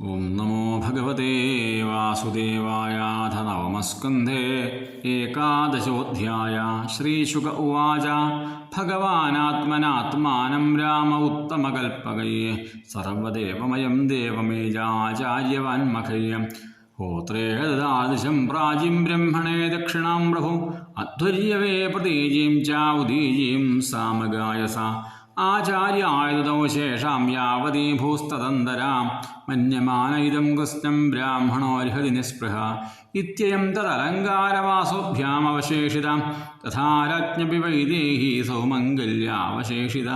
ഓം നമോ ഭഗവതേ വാസുദേവായാഥ നവമസ്കന്ധേ ഏകാദശോധ്യായ ശ്രീശുക ഉവാച ഭഗവാനാത്മനാത്മാനം രാമ ഉത്തമകൽപ്പകയെ സർവദേവമയം ദേവമേജാചാര്യവാൻമഖയ്യം ഹോത്രേഹ ദദാദിശം പ്രാചീം ബ്രഹ്മണേ ദക്ഷിണാം പ്രഭു അധ്വര്യവേ പ്രതീജീം ചാവുദീജീം സാമഗായസ ആചാര്യ ആയുധോ ശേഷാം യാവതീ ഭൂസ്തദന്തരാം മന്യമാന ഇതം കൃത്യം ബ്രാഹ്മണോർഹതി നിസ്പൃഹ ഇത്യം ഇത്യയം തദലങ്കാരവാസോഭ്യാമവശേഷിതാം തഥാരജ്ഞപി വൈദേഹി സൗമംഗല്യാവശേഷിത.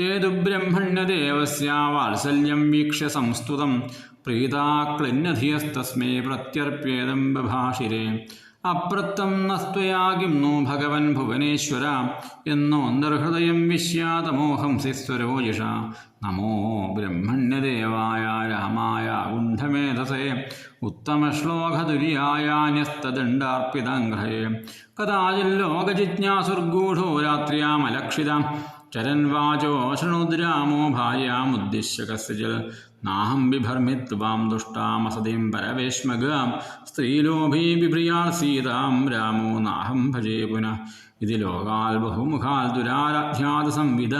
തേതു ബ്രഹ്മണ്യദേവസ്യാത്സല്യം വീക്ഷ്യ സംസ്തുതം പ്രീതാക്ലന്യധിയസ്തസ്മേ പ്രത്യർപ്പേദം ബഭാഷിരേ. അപ്രത്തം നസ്ത്വയാകിം നോ ഭഗവൻ ഭുവനേശ്വര എന്നോ അന്തർഹൃദയം വിശ്യാതമോഹം സിസ്വരോജിഷ നമോ ബ്രഹ്മണ്യദേവായ രാമായ ഗുണ്ഠമേധസേ ഉത്തമശ്ലോകതുര്യായാന്യസ്തദണ്ഡാർപ്പിതാംഗ്രഹേ. കഥാചില്ലോകജിജ്ഞാസുർഗൂഢോ ലോകജിജ്ഞാസുർഗൂഢോ ചരൻ ചരൻവാചോ ശൃണുദ്രാമോ ഭാര്യാമുദ്ദിശ്യ കസ്യചിൽ. നാഹം ബിഭർമിത്വാം ദുഷ്ടാമസതിം പരവേശ്മഗാം സ്ത്രീലോഭീ ബിഭ്രിയാൾ സീതാം രാമോ നാഹം ഭജേ പുനഃ. ഇതി ലോകാൽ ബഹുമുഖാൽ ദുരാരാധ്യാത സംവിധ.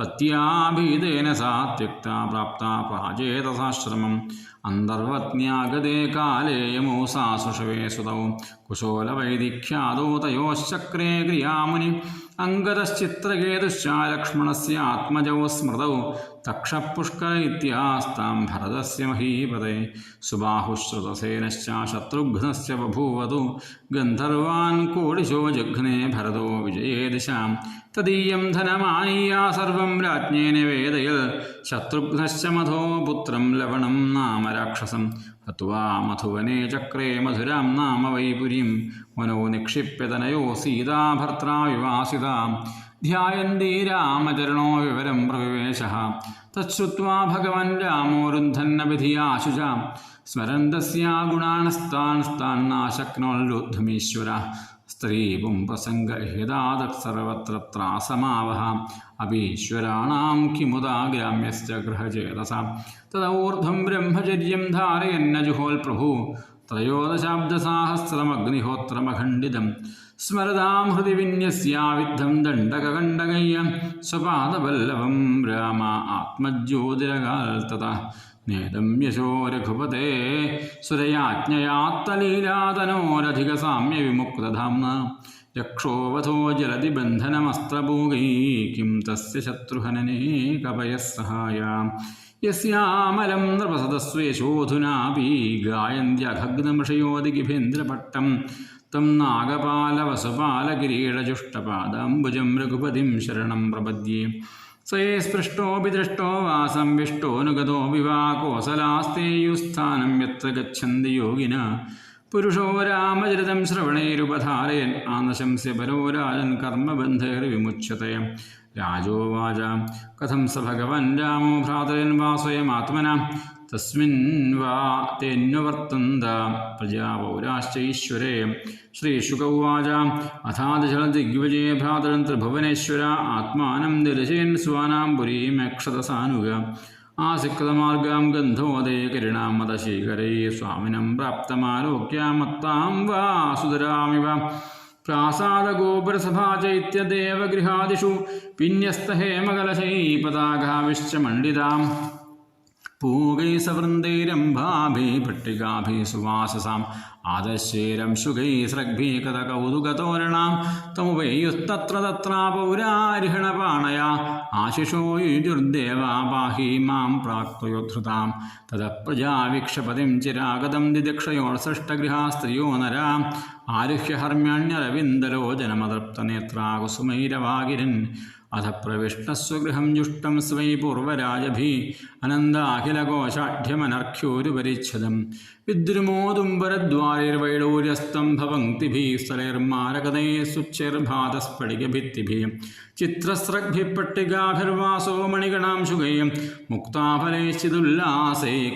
പത്യാഭീതേന സാ ത്യക്ത പ്രാപ്ത പ്രാചേതസാശ്രമം അന്തർവത്ന്യാഗതേ കാലേ യമോ സാസുഷവേ സുതൗ. കുശോലവൈദിഖ്യാതോ തയോശ്ചക്രേ ക്രിയാമുനി. ആത്മജൗ സ്മൃതൗ. തക്ഷപുഷ്കര ഇത്യാസ്താം ഭരതസ്യ മഹീപതേ. സുബാഹുശ്രുതസേനശ്ച ശത്രുഘ്നസ്യ ബഭൂവതു. ഗന്ധർവാൻ കോടിശോ ജഘ്നേ ഭരതോ വിജയേ ദിശാം. തദീയം ധനമാനീയ സർവം രാജ്ഞേ നിവേദയൽ ശത്രുഘ്നശ്ച മധോ പുത്രം ലവണം നാമ രാക്ഷസം. ഹത്വാ മധുവനെ ചക്രേ മധുരാം നാമ വൈപുരീം. മനോ നിക്ഷിപ്യതനയോ സീതാഭർത്താ വിവാസിത. ധ്യായന്തി രാമചരണോ വിവരം പ്രവിവേശ. തശ്രുവാ ഭഗവൻ രാമോരുന്ധന്നവിധിയാശുച. സ്മരന്തസ്യാ ഗുണാനസ്താൻ സ്ഥാൻ നാശക്നോല്ലൂദ്ധമീശ്വര സ്ത്രീപും പ്രസംഗഹേതാദത് സർവത്ര ത്രാസമാവഹ. അപീശ്വരാണാം കിമുദാ ഗ്രാമ്യശ്ച ഗൃഹചേതസ തദൂർധം ബ്രഹ്മചര്യം ധാരയന്നജുഹോൽ പ്രഭു. ത്രയോദശാബ്ദസാഹസ്രമഗ്നിഹോത്രമഖണ്ഡിതം. സ്മരതാം ഹൃദി വിന്യസ്യാവിദ്ധം ദണ്ഡകകണ്ഡകയ്യ. സ്വപാദവല്ലഭം രാമ ആത്മജ്യോതിരകാൽ തഥ നേദം യശോ രഘുപതേ. സുരയാജ്ഞയാത്തലീലാതനോരധിക സാമ്യ വിമുക്തധാംന രക്ഷോവധോ ജലതി ബന്ധനമസ്ത്രഭൂഗൈ കിം തസ്യ ശത്രുഹനനേ കപയഃ സഹായ യസ്യാമലം നൃപസദസ്വേശോധുനാപി ഗായന്ത്യഖഗ്നമഷയോദിഖിഭേന്ദ്രപട്ടം തം നാഗപാലവസുപാലകിരീടജുഷ്ടപാദാംബുജം രഘുപതിം ശരണം പ്രപദ്യേ സയേ സ്പൃഷ്ടോപി ദൃഷ്ടോ വാ സംവിഷ്ടോനുഗതോ വിവാ കോസലാസ്തേയുസ്ഥാനം യത്ര ഗച്ഛന്തി യോഗിന പുരുഷോ രാമചരിതം ശ്രവണേരുപധാരയൻ. ആനശംസ്യ പരോ രാജൻ കർമ്മബന്ധേർ വിമുച്യത്തെ രാജോവാച കഥം സ ഭഗവൻ രാമോ ഭ്രാതരൻ വാ സ്വയമാത്മന തസ്മിൻ വാ തേന്വവർത്തന്ത പ്രജാപൗരാശ്ചൈശ്വരേ ശ്രീശുക ഉവാച. അഥാദിശല ദിഗ്വിജയ ഭ്രാതരൻ ത്രിഭുവനേശ്വര. ആത്മാനം നിരചേൻ സ്വാനാം പുരീമക്ഷതസാനുക ആസികൃതമാർഗാം ഗന്ധോദേ കരുണാമതശീകരേ സ്വാമിനം പ്രാപ്തമാലോക്യാമത്താം വാസുതരാമിവ പ്രാസാദഗോപുരസഭാചൈത്യദേവഗൃഹാദിഷു പിന്യസ്തഹേമകലശൈ പതാകാവിശ്ച മണ്ഡിതാം. പൂകൈസവൃന്ദൈരംഭാഭി പട്ടികാഭി സുവാസസാം. ആദശ്ശേരം ശുഗൈ സ്രഗ്ഭി കഥ കൗതുകതോരണാം. തമുപേയുസ്തത്ര തത്രാപൗരാരിഹണപാണയ ആശിഷോ യുജുർദേവാ പാഹി മാം പ്രാക്തയോധൃതാം തത പ്രജാവിക്ഷപതിം ചിരാഗതം ദിദക്ഷയോത്സഷ്ടഗൃഹാ സ്ത്രീയോ നരാ. ആരുഹ്യഹർമ്മ്യണ്യരവിന്ദരോ ജനമതൃപ്തനേത്രാകുസുമൈരവാഗിരൻ അധ പ്രവിഷ്ടസ്വഗൃഹം ജുഷ്ടം സ്വൈ പൂർവരാജഭി അനന്താഖിലകോശാഠ്യമനർഘ്യോരുപരിച്ഛദം വിദ്രുമോദുംബരദ്വാരിർവൈഡൂര്യസ്തംഭപങ്ക്തിഭിः സ്ഥലൈർമാരകതൈः സുച്ഛൈർഭാതസ്ഫടികഭിത്തിभिः ചിത്രസ്രഗ്ഭിः പട്ടികാഭിർവാസോ മണിഗണാം ശുഗൈः മുക്താഫലൈശ്ചിതുല്ലാസൈ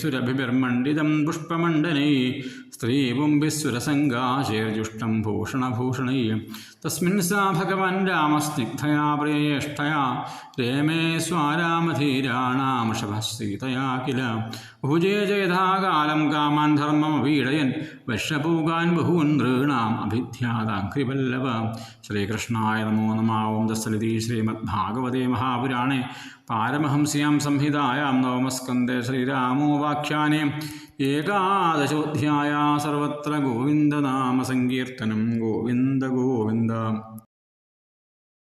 സുരഭിർമണ്ഡിതം പുഷ്പമണ്ഡനൈ. സ്ത്രീപുംഭിः സുരസംഗാശൈർജുഷ്ടം ഭൂഷണഭൂഷണൈः. തസ്മിൻ സാ ഭഗവൻ രാമസ്നിഗ്ധയാ പ്രിയേഷ്ടയാ രേമേ സ്വാരാമധീരാണാമഷഭ സീതയാ കില. ഭുജേ ജയഥാകാലം കാമാൻ ധർമ്മമപീഡയൻ വശപൂകാൻ ബഹൂൻ നൃണാം അഭിധ്യാതാഘ്രിവല്ലഭ ശ്രീകൃഷ്ണായ നമോ നമാവും. ഓം ദസ്സലിതി ശ്രീമദ്ഭാഗവതേ മഹാപുരാണേ. പാരമഹംസ്യാം സംഹിതായാം നവമസ്കന്ധേ ശ്രീരാമോപാഖ്യാനെ. ഏകാദശോധ്യായ സർവത്ര ഗോവിന്ദനാമസങ്കീർത്തനം ഗോവിന്ദ ഗോവിന്ദ.